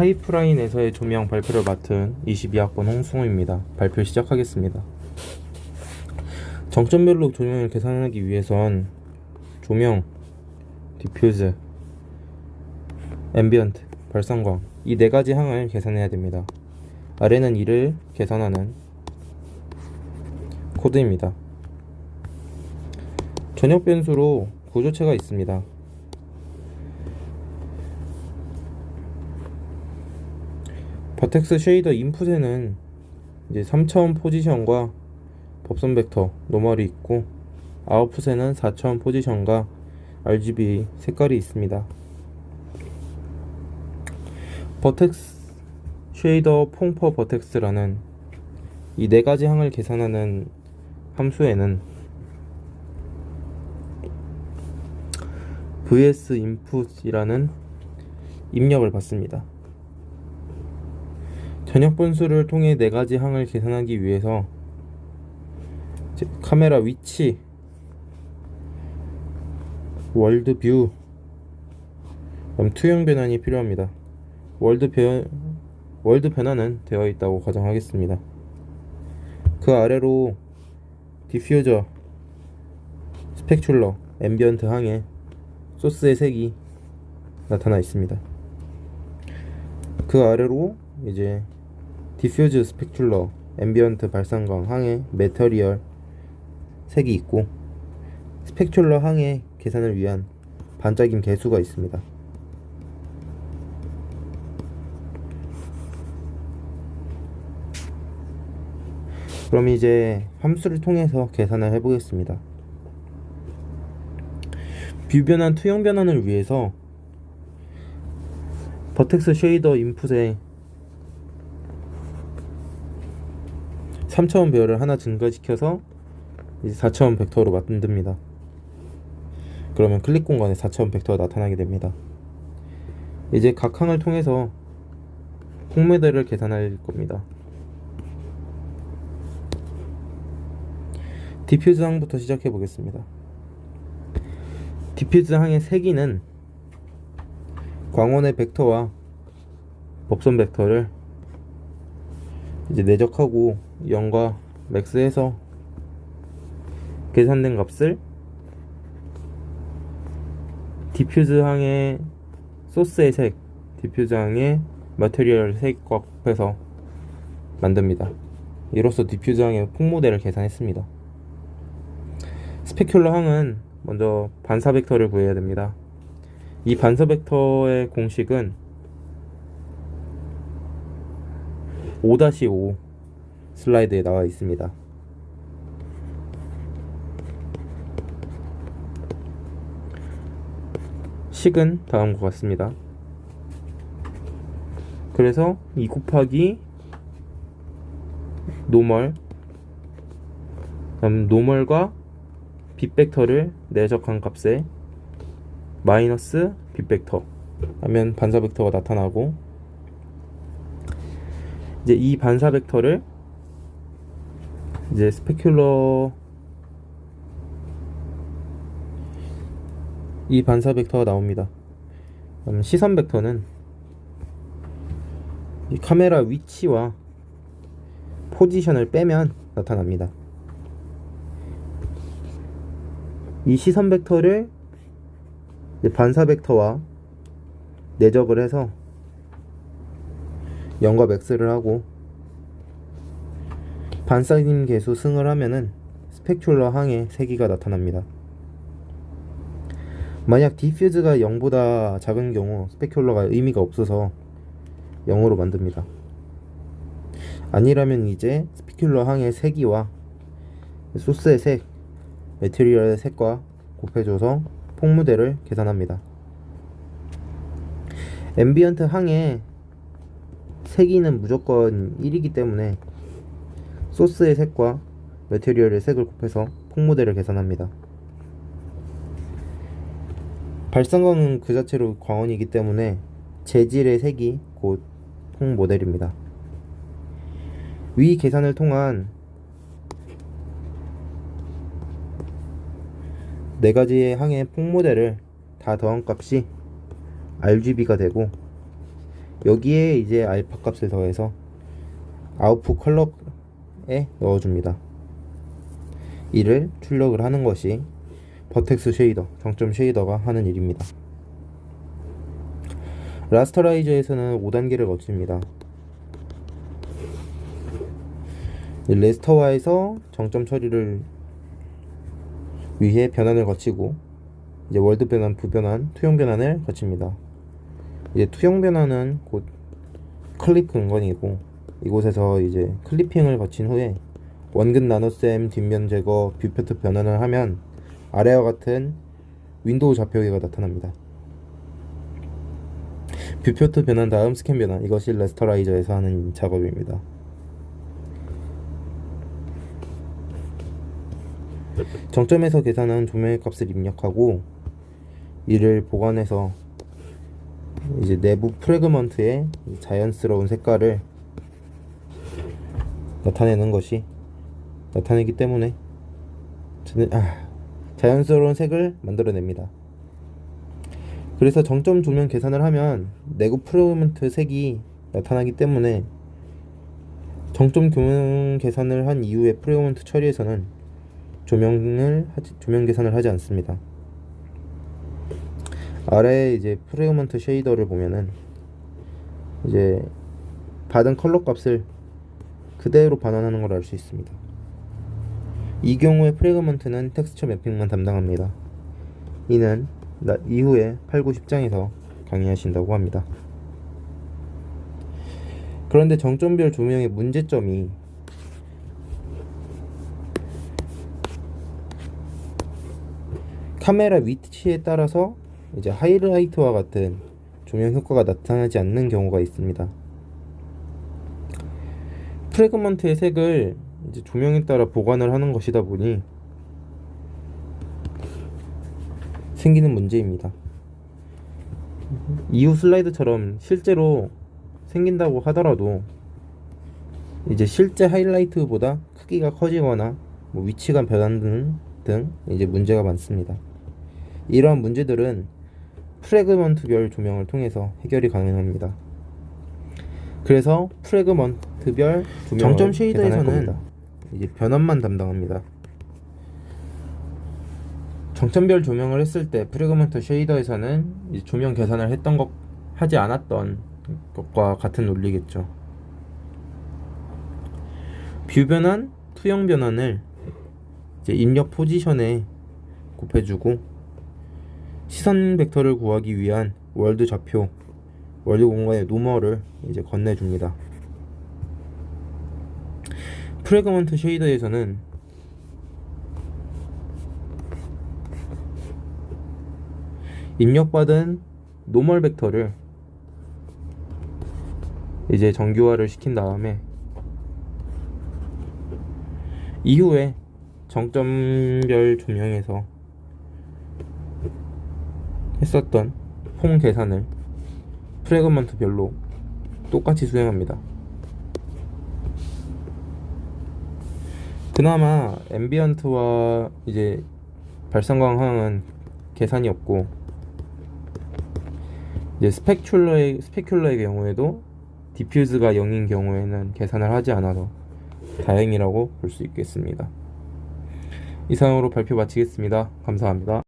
하이프라인에서의 조명 발표를 맡은 22학번 홍승호입니다. 발표 시작하겠습니다. 정점별로 조명을 계산하기 위해선 조명, 디퓨즈, 앰비언트, 발상광 이 네 가지 항을 계산해야 됩니다. 아래는 이를 계산하는 코드입니다. 전역 변수로 구조체가 있습니다. 버텍스 쉐이더 인풋에는 이제 3차원 포지션과 법선 벡터 노멀이 있고 아웃풋에는 4차원 포지션과 RGB 색깔이 있습니다. 버텍스 쉐이더 퐁퍼 버텍스라는 이 네 가지 항을 계산하는 함수에는 vs input이라는 입력을 받습니다. 전역 분수를 통해 네 가지 항을 계산하기 위해서 카메라 위치, 월드 뷰, 그다음 투영 변환이 필요합니다. 월드 변 월드 변환은 되어 있다고 가정하겠습니다. 그 아래로 디퓨저, 스펙출러, 앰비언트 항에 소스의 색이 나타나 있습니다. 그 아래로 이제 디퓨즈 스펙출러, 앰비언트 발산광 항에 메터리얼 색이 있고 스펙출러 항의 계산을 위한 반짝임 개수가 있습니다. 그럼 이제 함수를 통해서 계산을 해보겠습니다. 뷰 변환, 투영 변환을 위해서 버텍스 쉐이더 인풋에 3차원 배열을 하나 증가시켜서 이제 4차원 벡터로 만듭니다. 그러면 클릭 공간에 4차원 벡터가 나타나게 됩니다. 이제 각 항을 통해서 콩메달을 계산할 겁니다. 디퓨즈 항부터 시작해 보겠습니다. 디퓨즈 항의 세기는 광원의 벡터와 법선 벡터를 이제 내적하고 0과 맥스해서 계산된 값을 디퓨즈 항의 소스의 색, 디퓨즈 항의 머테리얼 색과 곱해서 만듭니다. 이로써 디퓨즈 항의 폭모델을 계산했습니다. 스페큘러 항은 먼저 반사 벡터를 구해야 됩니다. 이 반사 벡터의 공식은 5-5 슬라이드에 나와 있습니다. 식은 다음과 같습니다. 그래서 2 곱하기 노멀 그럼 노멀과 빗벡터를 내적한 값에 마이너스 빗벡터 하면 반사 벡터가 나타나고 이제 이 반사 벡터를 이제 스페큘러 이 반사 벡터가 나옵니다. 그럼 시선 벡터는 이 카메라 위치와 포지션을 빼면 나타납니다. 이 시선 벡터를 반사 벡터와 내적을 해서 0과 맥스를 하고 반사님 계수 승을 하면은 스펙출러 항의 세기가 나타납니다. 만약 디퓨즈가 0보다 작은 경우 스펙출러가 의미가 없어서 0으로 만듭니다. 아니라면 이제 스펙출러 항의 세기와 소스의 색, 매트리얼의 색과 곱해줘서 폭무대를 계산합니다. 앰비언트 항의 세기는 무조건 1이기 때문에 소스의 색과 매트리얼의 색을 곱해서 폭모델을 계산합니다. 발산광은 그 자체로 광원이기 때문에 재질의 색이 곧 폭모델입니다. 위 계산을 통한 네 가지의 항의 폭모델을 다 더한 값이 RGB가 되고 여기에 이제 알파 값을 더해서 아웃풋 컬러 에 넣어줍니다. 이를 출력을 하는 것이 버텍스 쉐이더, 정점 쉐이더가 하는 일입니다. 라스터라이저에서는 5단계를 거칩니다. 레스터화에서 정점 처리를 위해 변환을 거치고 이제 월드 변환, 부변환, 투영 변환을 거칩니다. 이제 투영 변환은 곧 클립 근건이고 이곳에서 이제 클리핑을 거친 후에 원근 나노셈 뒷면 제거 뷰표트 변환을 하면 아래와 같은 윈도우 좌표기가 나타납니다. 뷰표트 변환 다음 스캔 변환 이것이 레스터라이저에서 하는 작업입니다. 정점에서 계산한 조명의 값을 입력하고 이를 보관해서 이제 내부 프레그먼트의 자연스러운 색깔을 나타내는 것이 나타내기 때문에 아, 자연스러운 색을 만들어냅니다. 그래서 정점 조명 계산을 하면 내부 프레그먼트 색이 나타나기 때문에 정점 조명 계산을 한 이후에 프레그먼트 처리에서는 조명을 하지, 조명 계산을 하지 않습니다. 아래에 이제 프레그먼트 쉐이더를 보면은 이제 받은 컬러 값을 그대로 반환하는 걸 알 수 있습니다. 이 경우에 프레그먼트는 텍스처 매핑만 담당합니다. 이는 나- 이후에 8, 9, 10장에서 강의하신다고 합니다. 그런데 정점별 조명의 문제점이 카메라 위치에 따라서 이제 하이라이트와 같은 조명 효과가 나타나지 않는 경우가 있습니다. 프레그먼트의 색을 이제 조명에 따라 보관을 하는 것이다 보니 생기는 문제입니다. 이후 슬라이드처럼 실제로 생긴다고 하더라도 이제 실제 하이라이트보다 크기가 커지거나 뭐 위치가 변하는 등 이제 문제가 많습니다. 이러한 문제들은 프레그먼트별 조명을 통해서 해결이 가능합니다. 그래서 프레그먼트별 정점 쉐이더에서는. 이제 변환만 담당합니다. 정점별 조명을 했을 때 프레그먼트 쉐이더에서는 이제 조명 계산을 했던 것 하지 않았던 것과 같은 논리겠죠. 뷰 변환, 투영 변환을 이제 입력 포지션에 곱해주고 시선 벡터를 구하기 위한 월드 좌표, 월드 공간의 노멀을 이제 건네줍니다. 프레그먼트 쉐이더에서는 입력받은 노멀 벡터를 이제 정규화를 시킨 다음에 이후에 정점별 조명에서 했었던 폼 계산을 프레그먼트별로 똑같이 수행합니다. 그나마 앰비언트와 이제 발성광항은 계산이 없고 이제 스펙큘러의 스페큘러의 경우에도 디퓨즈가 0인 경우에는 계산을 하지 않아서 다행이라고 볼 수 있겠습니다. 이상으로 발표 마치겠습니다. 감사합니다.